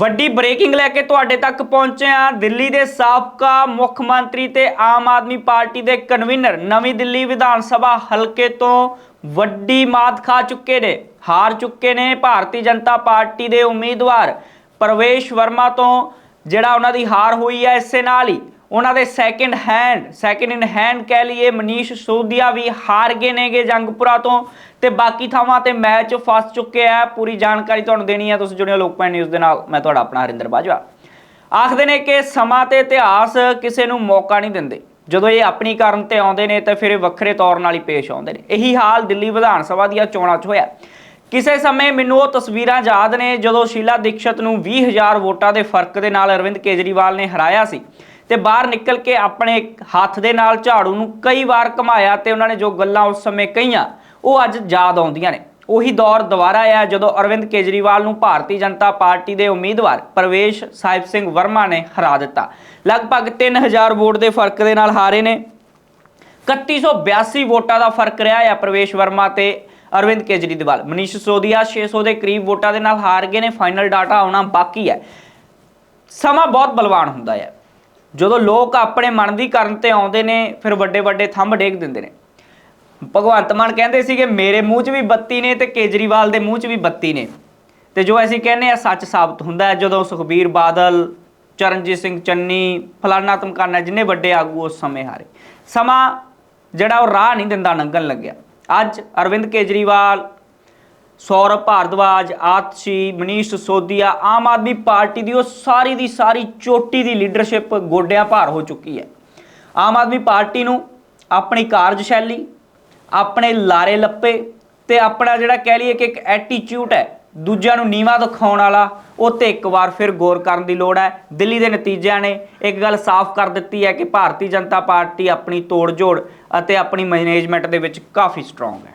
ਵੱਡੀ ਬ੍ਰੇਕਿੰਗ ਲੈ ਕੇ ਤੁਹਾਡੇ ਤੱਕ ਪਹੁੰਚੇ ਹਾਂ। ਦਿੱਲੀ ਦੇ ਸਾਬਕਾ ਮੁੱਖ ਮੰਤਰੀ ਤੇ ਆਮ ਆਦਮੀ ਪਾਰਟੀ ਦੇ ਕਨਵੀਨਰ ਨਵੀਂ ਦਿੱਲੀ ਵਿਧਾਨ ਸਭਾ ਹਲਕੇ ਤੋਂ ਵੱਡੀ ਮਾਤ ਖਾ ਚੁੱਕੇ ਨੇ, ਹਾਰ ਚੁੱਕੇ ਨੇ ਭਾਰਤੀ ਜਨਤਾ ਪਾਰਟੀ ਦੇ ਉਮੀਦਵਾਰ ਪ੍ਰਵੇਸ਼ ਵਰਮਾ ਤੋਂ, ਜਿਹੜਾ ਉਹਨਾਂ ਦੀ ਹਾਰ ਹੋਈ ਹੈ ਇਸੇ ਨਾਲ ਹੀ। ਉਹਨਾਂ ਦੇ second hand second in hand ਕਹਿ ਲਈਏ, ਮਨੀਸ਼ ਸੋਧੀਆ ਵੀ ਹਾਰ ਗਏ ਨੇਗੇ ਜੰਗਪੁਰਾ ਤੋਂ। ਤੇ ਬਾਕੀ ਥਾਵਾਂ ਤੇ ਮੈਚ ਫਸ ਚੁੱਕੇ ਆ। ਪੂਰੀ ਜਾਣਕਾਰੀ ਤੁਹਾਨੂੰ ਦੇਣੀ ਹੈ ਤੁਸੀਂ ਜੁੜਿਓ ਲੋਕਪਾਲ ਨਿਊਜ਼ ਦੇ ਨਾਲ। ਮੈਂ ਤੁਹਾਡਾ ਆਪਣਾ ਹਰਿੰਦਰ ਬਾਜਵਾ। ਆਖਦੇ ਨੇ ਕਿ ਸਮਾਂ ਤੇ ਇਤਿਹਾਸ ਕਿਸੇ ਨੂੰ ਮੌਕਾ ਨਹੀਂ ਦਿੰਦੇ। ਜਦੋਂ ਇਹ ਆਪਣੀ ਕਾਰਨ ਤੇ ਆਉਂਦੇ ਨੇ, ਤਾਂ ਫਿਰ ਇਹ ਵੱਖਰੇ ਤੌਰ ਨਾਲ ਹੀ ਪੇਸ਼ ਆਉਂਦੇ ਨੇ। ਇਹੀ ਹਾਲ ਦਿੱਲੀ ਵਿਧਾਨ ਸਭਾ ਦੀਆਂ ਚੋਣਾਂ 'ਚ ਹੋਇਆ। ਕਿਸੇ ਸਮੇਂ ਮੈਨੂੰ ਉਹ ਤਸਵੀਰਾਂ ਯਾਦ ਨੇ, ਜਦੋਂ ਸ਼ੀਲਾ ਦੀਕਸ਼ਤ ਨੂੰ 20000 ਵੋਟਾਂ ਦੇ ਫ਼ਰਕ ਦੇ ਨਾਲ ਅਰਵਿੰਦ ਕੇਜਰੀਵਾਲ ਨੇ ਹਰਾਇਆ ਸੀ। ਤੇ ਬਾਹਰ ਨਿਕਲ ਕੇ ਆਪਣੇ ਹੱਥ ਦੇ ਨਾਲ ਝਾੜੂ ਨੂੰ ਕਈ ਵਾਰ ਘਮਾਇਆ ਤੇ ਉਹਨਾਂ ਨੇ ਜੋ ਗੱਲਾਂ ਉਸ ਸਮੇਂ ਕਹੀਆਂ, ਉਹ ਅੱਜ ਯਾਦ ਆਉਂਦੀਆਂ ਨੇ। ਉਹੀ ਦੌਰ ਦੁਬਾਰਾ ਆਇਆ ਜਦੋਂ ਅਰਵਿੰਦ ਕੇਜਰੀਵਾਲ ਨੂੰ ਭਾਰਤੀ ਜਨਤਾ ਪਾਰਟੀ ਦੇ ਉਮੀਦਵਾਰ ਪ੍ਰਵੇਸ਼ ਸਾਹਿਬ ਸਿੰਘ ਵਰਮਾ ਨੇ ਹਰਾ ਦਿੱਤਾ। ਲਗਭਗ 3000 ਵੋਟ ਦੇ ਫ਼ਰਕ ਦੇ ਨਾਲ ਹਾਰੇ ਨੇ। 3182 ਵੋਟਾਂ ਦਾ ਫ਼ਰਕ ਰਿਹਾ ਹੈ ਪ੍ਰਵੇਸ਼ ਵਰਮਾ ਤੇ ਅਰਵਿੰਦ ਕੇਜਰੀਵਾਲ। ਮਨੀਸ਼ ਸੋਧੀਆ 600 ਦੇ ਕਰੀਬ ਵੋਟਾਂ ਦੇ ਨਾਲ ਹਾਰ ਗਏ ਨੇ। ਫਾਈਨਲ ਡਾਟਾ ਆਉਣਾ ਬਾਕੀ ਹੈ। ਸਮਾਂ ਬਹੁਤ ਬਲਵਾਨ ਹੁੰਦਾ ਹੈ ਜਦੋਂ ਲੋਕ ਆਪਣੇ ਮਨ ਦੀ ਕਰਨ ਤੇ ਆਉਂਦੇ ਨੇ, ਫਿਰ ਵੱਡੇ ਵੱਡੇ ਥੰਮ ਡੇਕ ਦਿੰਦੇ ਨੇ। ਭਗਵੰਤ ਮਾਨ ਕਹਿੰਦੇ ਸੀਗੇ, ਮੇਰੇ ਮੂੰਹ 'ਚ ਵੀ ਬੱਤੀ ਨੇ ਤੇ ਕੇਜਰੀਵਾਲ ਦੇ ਮੂੰਹ 'ਚ ਵੀ ਬੱਤੀ ਨੇ। ਤੇ ਜੋ ਅਸੀਂ ਕਹਿੰਦੇ ਆ, ਸੱਚ ਸਾਬਤ ਹੁੰਦਾ ਹੈ, ਜਦੋਂ ਸੁਖਬੀਰ ਬਾਦਲ, ਚਰਨਜੀਤ ਸਿੰਘ ਚੰਨੀ, ਫਲਾਨਾ ਤਮਕਾਨਾ, ਜਿੰਨੇ ਵੱਡੇ ਆਗੂ ਉਸ ਸਮੇਂ ਹਾਰੇ। ਸਮਾਂ ਜਿਹੜਾ ਉਹ ਰਾਹ ਨਹੀਂ ਦਿੰਦਾ, ਲੰਘਣ ਲੱਗਿਆ। ਅੱਜ ਅਰਵਿੰਦ ਕੇਜਰੀਵਾਲ ਸੌਰਵ ਭਾਰਦਵਾਜ, ਆਤਸ਼ੀ, ਮਨੀਸ਼ ਸੋਦੀਆ ਆਮ ਆਦਮੀ ਪਾਰਟੀ ਦੀ ਉਹ ਸਾਰੀ ਦੀ ਸਾਰੀ ਚੋਟੀ ਦੀ ਲੀਡਰਸ਼ਿਪ ਗੋਡਿਆਂ ਭਾਰ ਹੋ ਚੁੱਕੀ ਹੈ। ਆਮ ਆਦਮੀ ਪਾਰਟੀ ਨੂੰ ਆਪਣੀ ਕਾਰਜਸ਼ੈਲੀ, ਆਪਣੇ ਲਾਰੇ ਲੱਪੇ ਤੇ ਆਪਣਾ ਜਿਹੜਾ ਕਹਿ ਲਈਏ ਕਿ ਇੱਕ ਐਟੀਟਿਊਡ ਹੈ, ਦੂਜਿਆਂ ਨੂੰ ਨੀਵਾ ਦਿਖਾਉਣ ਵਾਲਾ ਉਹ ਤੇ ਇੱਕ ਵਾਰ ਫਿਰ ਗੌਰ ਕਰਨ ਦੀ ਲੋੜ ਹੈ। ਦਿੱਲੀ ਦੇ ਨਤੀਜਿਆਂ ਨੇ ਇੱਕ ਗੱਲ ਸਾਫ਼ ਕਰ ਦਿੱਤੀ ਹੈ ਕਿ ਭਾਰਤੀ ਜਨਤਾ ਪਾਰਟੀ ਆਪਣੀ ਤੋੜ-ਜੋੜ ਅਤੇ ਆਪਣੀ ਮੈਨੇਜਮੈਂਟ ਦੇ ਵਿੱਚ ਕਾਫੀ ਸਟਰੋਂਗ ਹੈ।